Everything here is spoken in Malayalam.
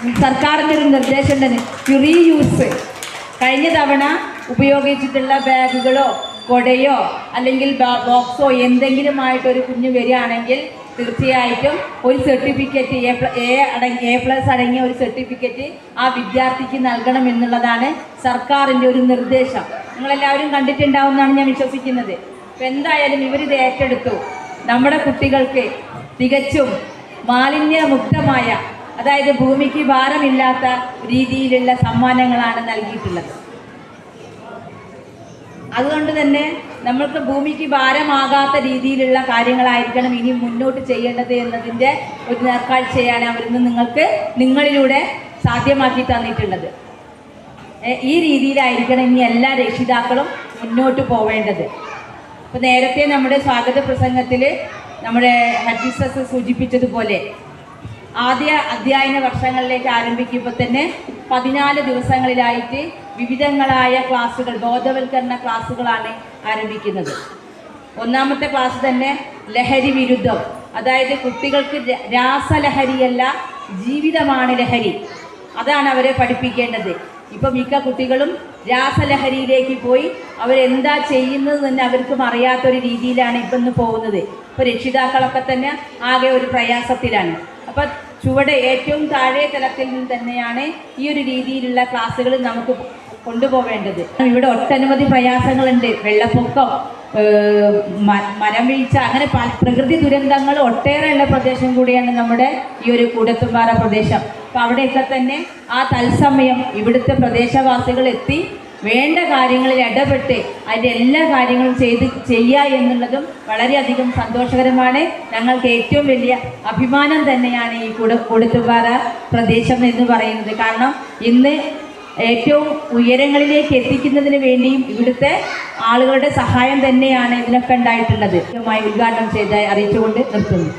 സർക്കാരിന്റെ ഒരു നിർദ്ദേശം തന്നെ റീയൂസ് കഴിഞ്ഞ തവണ ഉപയോഗിച്ചിട്ടുള്ള ബാഗുകളോ കൊടയോ അല്ലെങ്കിൽ ബോക്സോ എന്തെങ്കിലുമായിട്ടൊരു കുഞ്ഞ് വരികയാണെങ്കിൽ തീർച്ചയായിട്ടും ഒരു സർട്ടിഫിക്കറ്റ് എ എ അടങ്ങി എ പ്ലസ് അടങ്ങിയ ഒരു സർട്ടിഫിക്കറ്റ് ആ വിദ്യാർത്ഥിക്ക് നൽകണം എന്നുള്ളതാണ് സർക്കാരിന്റെ ഒരു നിർദ്ദേശം. നിങ്ങളെല്ലാവരും കണ്ടിട്ടുണ്ടാവുമെന്നാണ് ഞാൻ വിശ്വസിക്കുന്നത്. അപ്പം എന്തായാലും ഇവരിത് ഏറ്റെടുത്തു. നമ്മുടെ കുട്ടികൾക്ക് തികച്ചും മാലിന്യമുക്തമായ അതായത് ഭൂമിക്ക് ഭാരമില്ലാത്ത രീതിയിലുള്ള സമ്മാനങ്ങളാണ് നൽകിയിട്ടുള്ളത്. അതുകൊണ്ട് തന്നെ നമ്മൾക്ക് ഭൂമിക്ക് ഭാരമാകാത്ത രീതിയിലുള്ള കാര്യങ്ങളായിരിക്കണം ഇനി മുന്നോട്ട് ചെയ്യേണ്ടത് എന്നതിന്റെ ഒരു നേർക്കാഴ്ചയാണ് അവരിന്ന് നിങ്ങൾക്ക് നിങ്ങളിലൂടെ സാധ്യമാക്കി തന്നിട്ടുള്ളത്. ഈ രീതിയിലായിരിക്കണം ഇനി എല്ലാ രക്ഷിതാക്കളും മുന്നോട്ട് പോവേണ്ടത്. അപ്പോൾ നേരത്തെ നമ്മുടെ സ്വാഗത പ്രസംഗത്തിൽ നമ്മുടെ ഹജിസസ് സൂചിപ്പിച്ചതുപോലെ ആദ്യ അധ്യയന വർഷങ്ങളിലേക്ക് ആരംഭിക്കുമ്പോൾ തന്നെ പതിനാല് ദിവസങ്ങളിലായിട്ട് വിവിധങ്ങളായ ക്ലാസ്സുകൾ ബോധവൽക്കരണ ക്ലാസ്സുകളാണ് ആരംഭിക്കുന്നത്. ഒന്നാമത്തെ ക്ലാസ് തന്നെ ലഹരി വിരുദ്ധം. അതായത് കുട്ടികൾക്ക് രാസലഹരിയല്ല ജീവിതമാണ് ലഹരി. അതാണ് അവരെ പഠിപ്പിക്കേണ്ടത്. ഇപ്പം മിക്ക കുട്ടികളും രാസലഹരിയിലേക്ക് പോയി അവരെന്താ ചെയ്യുന്നത് തന്നെ അവർക്കും അറിയാത്തൊരു രീതിയിലാണ് ഇപ്പം ഇന്ന് പോകുന്നത്. ഇപ്പോൾ രക്ഷിതാക്കളൊക്കെ തന്നെ ആകെ ഒരു പ്രയാസത്തിലാണ്. അപ്പം ചുവടെ ഏറ്റവും താഴെ തലത്തിൽ നിന്ന് തന്നെയാണ് ഈ ഒരു രീതിയിലുള്ള ക്ലാസ്സുകൾ നമുക്ക് കൊണ്ടുപോവേണ്ടത് ഇവിടെ ഒട്ടനവധി പ്രയാസങ്ങളുണ്ട്. വെള്ളപ്പൊക്കം മരം വീഴ്ച അങ്ങനെ പ്രകൃതി ദുരന്തങ്ങൾ ഒട്ടേറെയുള്ള പ്രദേശം കൂടിയാണ് നമ്മുടെ ഈ ഒരു കൂടത്തുംപാറ പ്രദേശം. അപ്പോൾ അവിടെയൊക്കെ തന്നെ ആ തത്സമയം ഇവിടുത്തെ പ്രദേശവാസികൾ എത്തി വേണ്ട കാര്യങ്ങളിൽ ഇടപെട്ട് അതിന്റെ എല്ലാ കാര്യങ്ങളും ചെയ്ത് ചെയ്യുക എന്നുള്ളതും വളരെയധികം സന്തോഷകരമാണ്. ഞങ്ങൾക്ക് ഏറ്റവും വലിയ അഭിമാനം തന്നെയാണ് ഈ കുട കൊടുത്തുപാറ പ്രദേശം എന്ന് പറയുന്നത്. കാരണം ഇന്ന് ഏറ്റവും ഉയരങ്ങളിലേക്ക് എത്തിക്കുന്നതിന് വേണ്ടിയും ഇവിടുത്തെ ആളുകളുടെ സഹായം തന്നെയാണ് ഇതിനൊക്കെ ഉണ്ടായിട്ടുള്ളത്. ഉദ്ഘാടനം ചെയ്ത് അറിയിച്ചുകൊണ്ട് നിർത്തുന്നു.